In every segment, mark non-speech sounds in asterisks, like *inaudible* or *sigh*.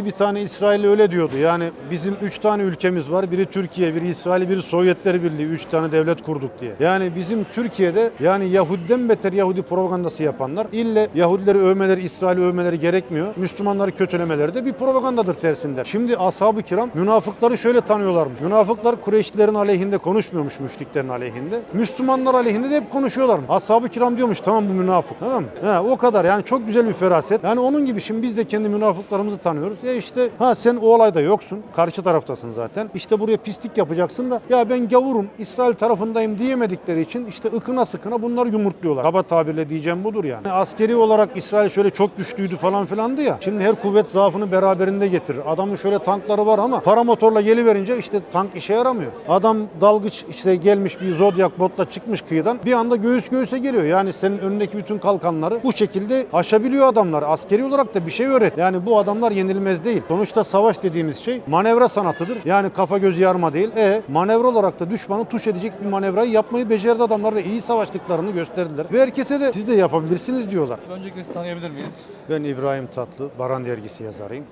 hangi bir tane İsrail öyle diyordu. Yani bizim üç tane ülkemiz var. Biri Türkiye, biri İsrail, biri Sovyetler Birliği. Üç tane devlet kurduk diye. Yani bizim Türkiye'de yani Yahudiden beter Yahudi propagandası yapanlar ille Yahudileri övmeleri, İsrail'i övmeleri gerekmiyor. Müslümanları kötülemeleri de bir propagandadır tersinde. Şimdi ashab-ı kiram münafıkları şöyle tanıyorlarmış. Münafıklar Kureyşlilerin aleyhinde konuşmuyormuş müşriklerin aleyhinde. Müslümanlar aleyhinde de hep konuşuyorlar. Ashab-ı kiram diyormuş tamam bu münafık. Tamam mı? He, o kadar yani çok güzel bir feraset. Yani onun gibi şimdi biz de kendi münafıklarımızı tanıyoruz. Ya işte ha sen o olayda yoksun. Karşı taraftasın zaten. İşte buraya pislik yapacaksın da ya ben gavurum İsrail tarafındayım diyemedikleri için işte ıkına sıkına bunları yumurtluyorlar. Kaba tabirle diyeceğim budur yani. Yani Askeri olarak İsrail şöyle çok güçlüydü falan filandı ya. Şimdi her kuvvet zaafını beraberinde getirir. Adamın şöyle tankları var ama paramotorla geliverince işte tank işe yaramıyor. Adam dalgıç işte gelmiş bir Zodiac botla çıkmış kıyıdan bir anda göğüs göğüse geliyor. Yani senin önündeki bütün kalkanları bu şekilde aşabiliyor adamlar. Askeri olarak da bir şey öğret. Yani bu adamlar yenilmez değil. Sonuçta savaş dediğimiz şey manevra sanatıdır. Yani kafa göz yarma değil. E manevra olarak da düşmanı tuş edecek bir manevrayı yapmayı becerdi adamlar da iyi savaştıklarını gösterdiler. Ve herkese de siz de yapabilirsiniz diyorlar. Öncelikle sizi tanıyabilir miyiz? Ben İbrahim Tatlı, Baran Dergisi yazarıyım.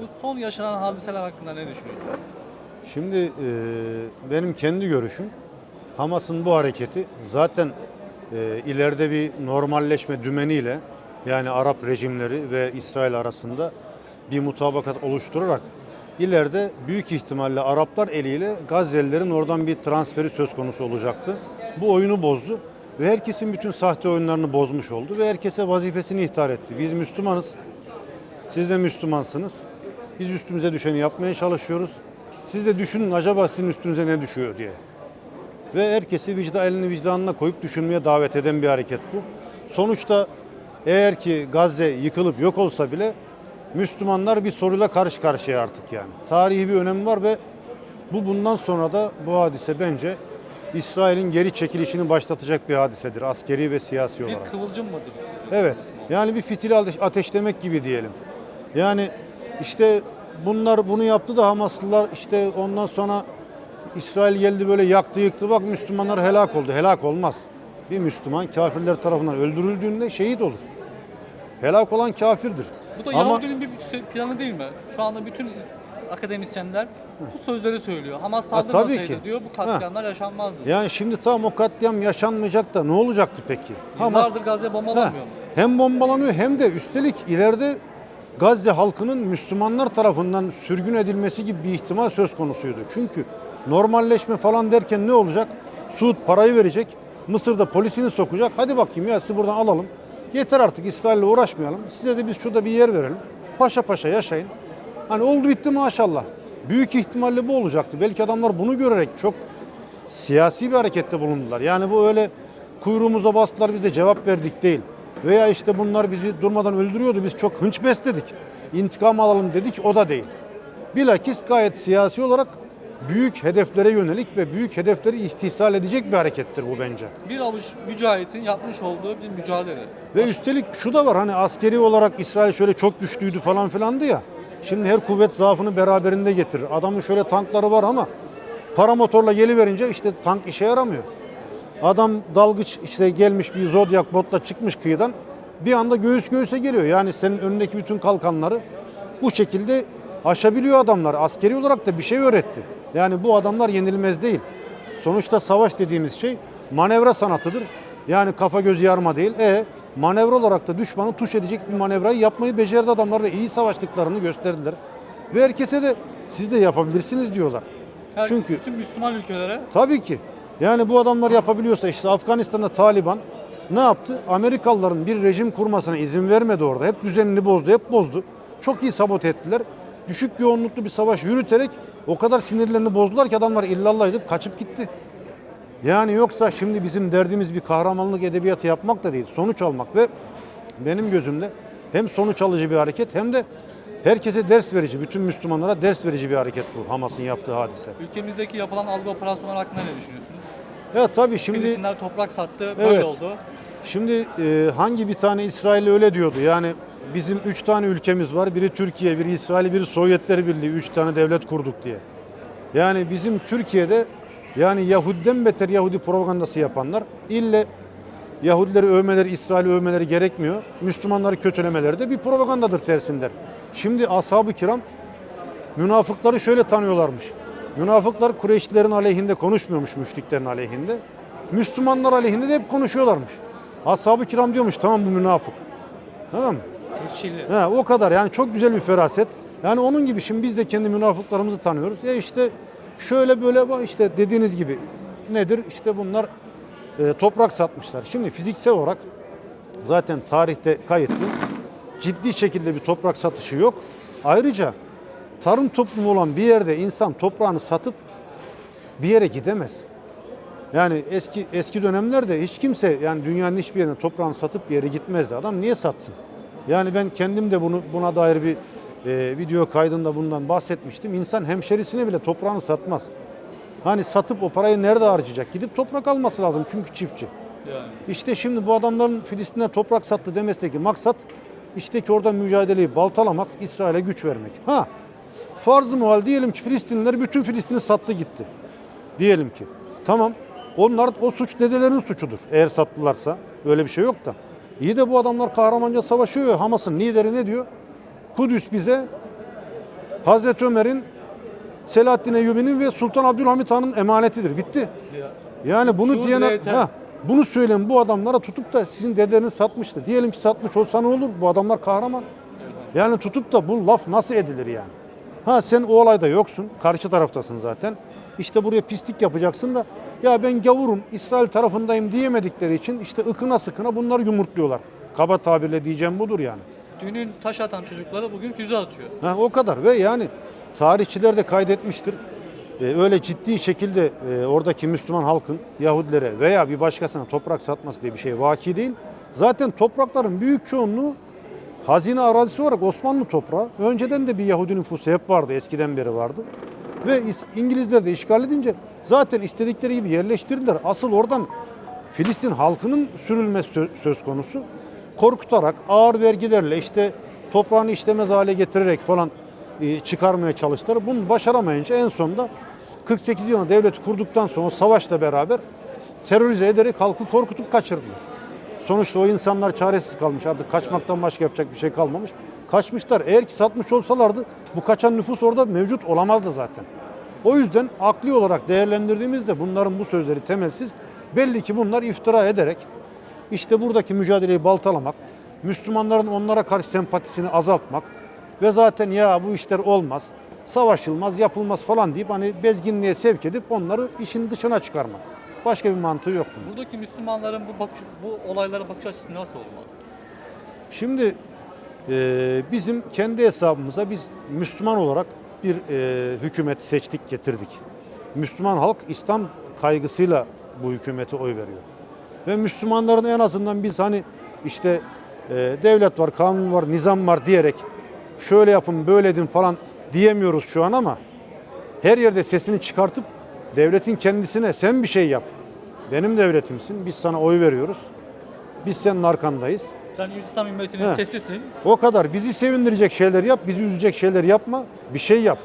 Bu son yaşanan hadiseler hakkında ne düşünüyorsunuz? Şimdi e, benim kendi görüşüm Hamas'ın bu hareketi zaten e, ileride bir normalleşme dümeniyle yani Arap rejimleri ve İsrail arasında bir mutabakat oluşturarak ileride büyük ihtimalle Araplar eliyle Gazze'lilerin oradan bir transferi söz konusu olacaktı. Bu oyunu bozdu ve herkesin bütün sahte oyunlarını bozmuş oldu ve herkese vazifesini ihtar etti. Biz Müslümanız, siz de Müslümansınız. Biz üstümüze düşeni yapmaya çalışıyoruz. Siz de düşünün acaba sizin üstünüze ne düşüyor diye. Ve herkesi vicda elini vicdanına koyup düşünmeye davet eden bir hareket bu. Sonuçta eğer ki Gazze yıkılıp yok olsa bile Müslümanlar bir soruyla karşı karşıya artık yani. Tarihi bir önemi var ve bu bundan sonra da bu hadise bence İsrail'in geri çekilişini başlatacak bir hadisedir askeri ve siyasi olarak. Bir kıvılcım mıdır? Evet. Yani bir fitili ateş- ateşlemek gibi diyelim. Yani işte bunlar bunu yaptı da Hamaslılar işte ondan sonra İsrail geldi böyle yaktı yıktı. Bak Müslümanlar helak oldu. Helak olmaz. Bir Müslüman kafirler tarafından öldürüldüğünde şehit olur. Helak olan kafirdir. Bu da Ama Yahudinin bir şey- planı değil mi? Şu anda bütün akademisyenler bu sözleri söylüyor. Hamas tabii saldırmasaydı ki. diyor bu katliamlar yaşanmazdı. yani şimdi tam o katliam yaşanmayacak da ne olacaktı peki? Yıllardır Gazze Ha, bombalanmıyor mu? hem bombalanıyor hem de üstelik ileride Gazze halkının Müslümanlar tarafından sürgün edilmesi gibi bir ihtimal söz konusuydu. Çünkü normalleşme falan derken ne olacak? Suud parayı verecek, Mısır'da polisini sokacak. Hadi bakayım ya sizi buradan alalım. Yeter artık İsrail'le uğraşmayalım. Size de biz şurada bir yer verelim. Paşa paşa yaşayın. Hani oldu bitti maşallah. Büyük ihtimalle bu olacaktı. Belki adamlar bunu görerek çok siyasi bir harekette bulundular. Yani bu öyle kuyruğumuza bastılar biz de cevap verdik değil. Veya işte bunlar bizi durmadan öldürüyordu biz çok hınç besledik. İntikam alalım dedik o da değil. Bilakis gayet siyasi olarak büyük hedeflere yönelik ve büyük hedefleri istihsal edecek bir harekettir bu bence. Bir avuç mücahitin yapmış olduğu bir mücadele. Ve üstelik şu da var hani askeri olarak İsrail şöyle çok güçlüydü falan filandı ya. Şimdi her kuvvet zaafını beraberinde getirir. Adamın şöyle tankları var ama paramotorla geliverince işte tank işe yaramıyor. Adam dalgıç işte gelmiş bir Zodiac botla çıkmış kıyıdan bir anda göğüs göğüse geliyor. Yani senin önündeki bütün kalkanları bu şekilde aşabiliyor adamlar. Askeri olarak da bir şey öğretti. Yani bu adamlar yenilmez değil. Sonuçta savaş dediğimiz şey manevra sanatıdır. Yani kafa göz yarma değil. E manevra olarak da düşmanı tuş edecek bir manevrayı yapmayı becerdi adamlar da iyi savaştıklarını gösterdiler. Ve herkese de siz de yapabilirsiniz diyorlar. Her, Çünkü bütün Müslüman ülkelere Tabii ki. Yani bu adamlar yapabiliyorsa işte Afganistan'da Taliban ne yaptı? Amerikalıların bir rejim kurmasına izin vermedi orada. Hep düzenini bozdu, hep bozdu. Çok iyi sabote ettiler. Düşük yoğunluklu bir savaş yürüterek o kadar sinirlerini bozdular ki adamlar illallah edip kaçıp gitti. Yani yoksa şimdi bizim derdimiz bir kahramanlık edebiyatı yapmak da değil, sonuç almak ve benim gözümde hem sonuç alıcı bir hareket hem de herkese ders verici, bütün Müslümanlara ders verici bir hareket bu Hamas'ın yaptığı hadise. ülkemizdeki yapılan algı operasyonları hakkında ne düşünüyorsunuz? Ya tabii şimdi Filistinler toprak sattı, böyle Evet. oldu. Şimdi e, hangi bir tane İsrail öyle diyordu. Yani bizim üç tane ülkemiz var. Biri Türkiye, biri İsrail, biri Sovyetler Birliği. Üç tane devlet kurduk diye. Yani bizim Türkiye'de yani Yahudiden beter Yahudi propagandası yapanlar ille Yahudileri övmeleri, İsrail'i övmeleri gerekmiyor. Müslümanları kötülemeleri de bir propagandadır tersinden. Şimdi ashab-ı kiram münafıkları şöyle tanıyorlarmış. Münafıklar Kureyşlilerin aleyhinde konuşmuyormuş müşriklerin aleyhinde. Müslümanlar aleyhinde de hep konuşuyorlarmış. Ashab-ı kiram diyormuş tamam bu münafık. Tamam mı? Tescilli. He, o kadar yani çok güzel bir feraset. Yani onun gibi şimdi biz de kendi münafıklarımızı tanıyoruz. Ya işte şöyle böyle işte dediğiniz gibi nedir? İşte bunlar e, toprak satmışlar. Şimdi fiziksel olarak zaten tarihte kayıtlı ciddi şekilde bir toprak satışı yok. Ayrıca tarım toplumu olan bir yerde insan toprağını satıp bir yere gidemez. Yani eski eski dönemlerde hiç kimse yani dünyanın hiçbir yerine toprağını satıp bir yere gitmezdi. Adam niye satsın? Yani ben kendim de bunu buna dair bir e, video kaydında bundan bahsetmiştim. İnsan hemşerisine bile toprağını satmaz. Hani satıp o parayı nerede harcayacak? Gidip toprak alması lazım çünkü çiftçi. Yani. İşte şimdi bu adamların Filistin'e toprak sattı demesindeki maksat işte ki orada mücadeleyi baltalamak, İsrail'e güç vermek. Ha, farz-ı muhal diyelim ki Filistinliler bütün Filistin'i sattı gitti. Diyelim ki. Tamam. Onlar o suç dedelerin suçudur. Eğer sattılarsa. Öyle bir şey yok da. İyi de bu adamlar kahramanca savaşıyor. Hamas'ın lideri ne diyor? Kudüs bize Hazreti Ömer'in Selahaddin Eyyubi'nin ve Sultan Abdülhamit Han'ın emanetidir. Bitti. Ya. Yani bunu Şu diyene ha, bunu söyleyen bu adamlara tutup da sizin dedeleriniz satmıştı. Diyelim ki satmış olsa ne olur? Bu adamlar kahraman. Yani tutup da bu laf nasıl edilir yani? Ha sen o olayda yoksun. Karşı taraftasın zaten. İşte buraya pislik yapacaksın da ya ben gavurum İsrail tarafındayım diyemedikleri için işte ıkına sıkına bunları yumurtluyorlar. Kaba tabirle diyeceğim budur yani. Dünün taş atan çocukları bugün füze atıyor. Ha, o kadar ve yani tarihçiler de kaydetmiştir. Ee, öyle ciddi şekilde e, oradaki Müslüman halkın Yahudilere veya bir başkasına toprak satması diye bir şey vaki değil. Zaten toprakların büyük çoğunluğu hazine arazisi olarak Osmanlı toprağı. Önceden de bir Yahudi nüfusu hep vardı, eskiden beri vardı. Ve İngilizler de işgal edince zaten istedikleri gibi yerleştirdiler. Asıl oradan Filistin halkının sürülmesi sö- söz konusu. Korkutarak, ağır vergilerle işte toprağını işlemez hale getirerek falan e, çıkarmaya çalıştılar. Bunu başaramayınca en sonunda 48 yılında devleti kurduktan sonra savaşla beraber terörize ederek halkı korkutup kaçırdılar. Sonuçta o insanlar çaresiz kalmış. Artık kaçmaktan başka yapacak bir şey kalmamış. Kaçmışlar. Eğer ki satmış olsalardı bu kaçan nüfus orada mevcut olamazdı zaten. O yüzden akli olarak değerlendirdiğimizde bunların bu sözleri temelsiz. Belli ki bunlar iftira ederek işte buradaki mücadeleyi baltalamak, Müslümanların onlara karşı sempatisini azaltmak ve zaten ya bu işler olmaz, savaşılmaz, yapılmaz falan deyip hani bezginliğe sevk edip onları işin dışına çıkarmak. Başka bir mantığı yok bunun. Buradaki Müslümanların bu bakış, bu olaylara bakış açısı nasıl olmalı? Şimdi e, bizim kendi hesabımıza biz Müslüman olarak bir e, hükümet seçtik getirdik. Müslüman halk İslam kaygısıyla bu hükümete oy veriyor. Ve Müslümanların en azından biz hani işte e, devlet var, kanun var, nizam var diyerek şöyle yapın, böyle edin falan diyemiyoruz şu an ama her yerde sesini çıkartıp devletin kendisine sen bir şey yap. Benim devletimsin, biz sana oy veriyoruz. Biz senin arkandayız. Sen İslam ümmetinin He. sesisin. O kadar. Bizi sevindirecek şeyler yap, bizi üzecek şeyler yapma. Bir şey yap.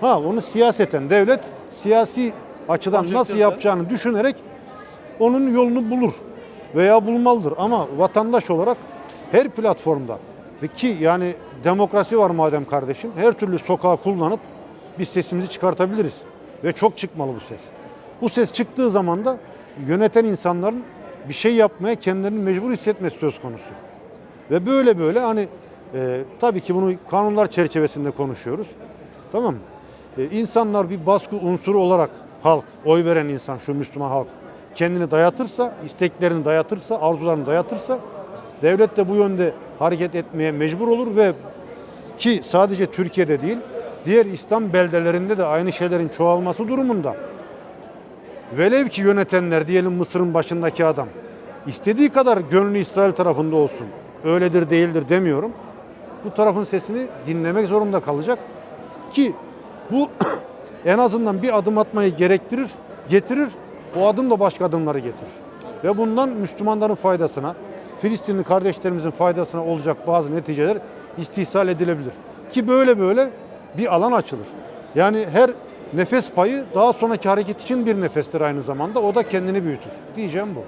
Ha onu siyaseten devlet siyasi açıdan nasıl yapacağını düşünerek onun yolunu bulur veya bulmalıdır. Ama vatandaş olarak her platformda ve ki yani demokrasi var madem kardeşim her türlü sokağı kullanıp biz sesimizi çıkartabiliriz. Ve çok çıkmalı bu ses. Bu ses çıktığı zaman da yöneten insanların bir şey yapmaya kendilerini mecbur hissetmesi söz konusu. Ve böyle böyle hani e, tabii ki bunu kanunlar çerçevesinde konuşuyoruz. Tamam mı? E, insanlar bir baskı unsuru olarak halk, oy veren insan, şu Müslüman halk kendini dayatırsa, isteklerini dayatırsa, arzularını dayatırsa devlet de bu yönde hareket etmeye mecbur olur ve ki sadece Türkiye'de değil, diğer İslam beldelerinde de aynı şeylerin çoğalması durumunda Velev ki yönetenler diyelim Mısır'ın başındaki adam istediği kadar gönlü İsrail tarafında olsun. Öyledir değildir demiyorum. Bu tarafın sesini dinlemek zorunda kalacak ki bu *clears throat* en azından bir adım atmayı gerektirir, getirir. O adım da başka adımları getirir. Ve bundan Müslümanların faydasına, Filistinli kardeşlerimizin faydasına olacak bazı neticeler istihsal edilebilir. Ki böyle böyle bir alan açılır. Yani her nefes payı daha sonraki hareket için bir nefestir aynı zamanda. O da kendini büyütür. Diyeceğim bu.